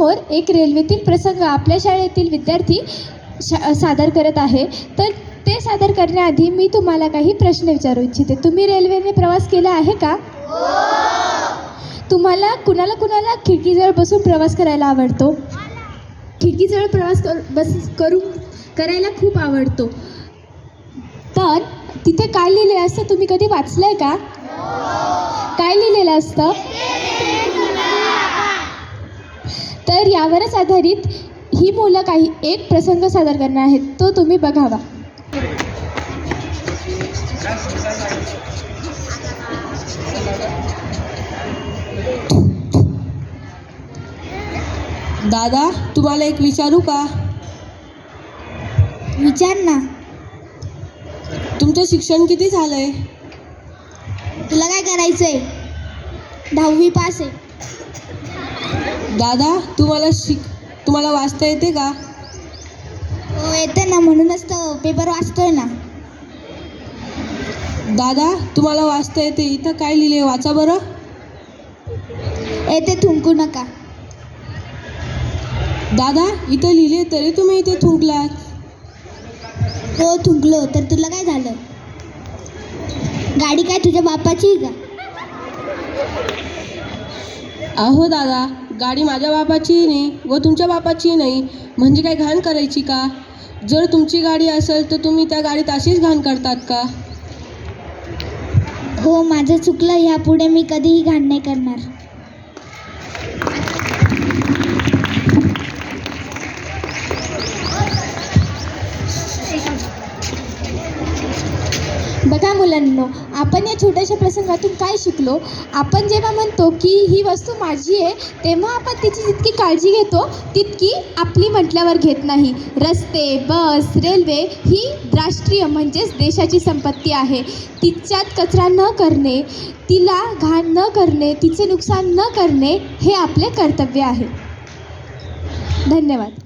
समोर एक रेल्वेतील प्रसंग आपल्या शाळेतील विद्यार्थी शा सादर करत आहे. तर ते सादर करण्याआधी मी तुम्हाला काही प्रश्न विचारू इच्छिते. तुम्ही रेल्वेने प्रवास केला आहे का? तुम्हाला कुणाला कुणाला खिडकीजवळ बसून प्रवास करायला आवडतो? खिडकीजवळ प्रवास कर बस करू करायला खूप आवडतो. तर तिथे काय लिहिलेलं असतं? तुम्ही कधी वाचलंय का? काय लिहिलेलं असतं? तर यावरच आधारित ही मुलं काही एक प्रसंग सादर करणार आहेत. तो तुम्ही बघावा. दादा तुम्हाला एक विचारू का? विचार ना. तुमचं शिक्षण किती झालंय? तुला काय करायचंय? दहावी पास आहे. दादा तुम्हाला शिक तुम्हाला वाचता येते का? हो येते ना म्हणूनच तर पेपर वाचतोय ना. दादा तुम्हाला वाचता येते. इथं काय लिहिले वाचा बरं. येते थुंकू नका. दादा इथं लिहिले तरी तुम्ही इथे थुंकलात. हो थुंकलो. तर तुला काय झालं? गाडी काय तुझ्या बापाची का? अहो दादा गाडी माझ्या बापाची नाही व तुमच्या बापाची नाही. म्हणजे काय घाण करायची का? जर तुमची गाडी असेल तर तुम्ही त्या गाडीत अशीच घाण करतात का? हो माझं चुकलं. ह्यापुढे मी कधीही घाण नाही करणार. बघा मुलांनो आपण या छोट्याशा प्रसंगातून काय शिकलो? आपण जेव्हा म्हणतो की ही वस्तू माझी आहे तेव्हा आपण तिची जितकी काळजी घेतो तितकी आपली म्हटल्यावर घेत नाही. रस्ते बस रेल्वे ही राष्ट्रीय म्हणजेच देशाची संपत्ती आहे. तिच्यात कचरा न करणे तिला घाण न करणे तिचे नुकसान न करणे हे आपले कर्तव्य आहे. धन्यवाद.